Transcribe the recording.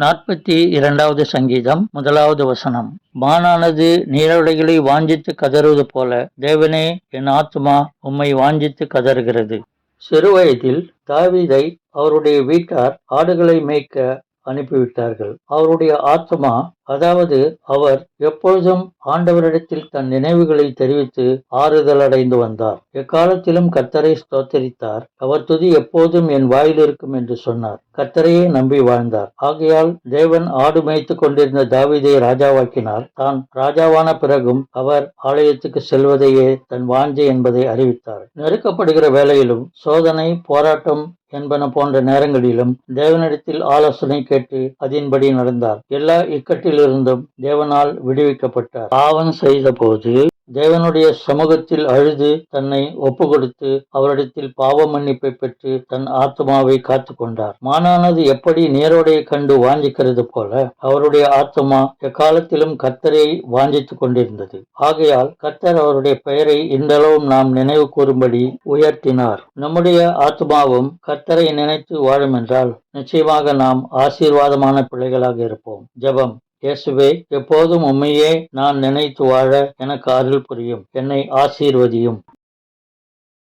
நாற்பத்தி இரண்டாவது சங்கீதம் முதலாவது வசனம். மானானது நீரோடைகளை வாஞ்சித்து கதறுவது போல தேவனே என் ஆத்மா உம்மை வாஞ்சித்து கதறுகிறது. சிறுவயதில் தாவீதை அவருடைய வீட்டார் ஆடுகளை மேய்க்க அனுப்பிவிட்டார்கள். அவருடைய ஆத்மா அதாவது அவர் எப்பொழுதும் ஆண்டவரிடத்தில் தன் நினைவுகளை தெரிவித்து ஆறுதல் அடைந்து வந்தார். எக்காலத்திலும் கத்தரை ஸ்தோத்தரித்தார். அவர் துதி எப்போதும் என் வாயில் இருக்கும் என்று சொன்னார். கத்தரையே நம்பி வாழ்ந்தார். ஆகையால் தேவன் ஆடு மேய்த்து கொண்டிருந்த தாவிதை ராஜாவாக்கினார். தான் ராஜாவான பிறகும் அவர் ஆலயத்துக்கு செல்வதையே தன் வாஞ்சை என்பதை அறிவித்தார். நெருக்கப்படுகிற வேளையிலும் சோதனை போராட்டம் என்பன போன்ற நேரங்களிலும் தேவனிடத்தில் ஆலோசனை கேட்டு அதன்படி நடந்தார். எல்லா இக்கட்டிலிருந்தும் தேவனால் விடுவிக்கப்பட்டார். பாவம் செய்த போது தேவனுடைய சமூகத்தில் அழுது தன்னை ஒப்பு கொடுத்து அவரிடத்தில் பாவ மன்னிப்பை பெற்று தன் ஆத்மாவை காத்து கொண்டார் மானானது எப்படி நேரோடைய கண்டு வாஞ்சிக்கிறது போல அவருடைய ஆத்மா எக்காலத்திலும் கத்தரை வாஞ்சித்துக் கொண்டிருந்தது. ஆகையால் கர்த்தர் அவருடைய பெயரை இன்றளவும் நாம் நினைவு கூறும்படி உயர்த்தினார். நம்முடைய ஆத்மாவும் கத்தரை நினைத்து வாழும் என்றால் நிச்சயமாக நாம் ஆசீர்வாதமான பிள்ளைகளாக இருப்போம். ஜெபம். இயேசுவே எப்போதும் உண்மையே நான் நினைத்து வாழ எனக்கு அருள் புரியும். என்னை ஆசீர்வதியும்.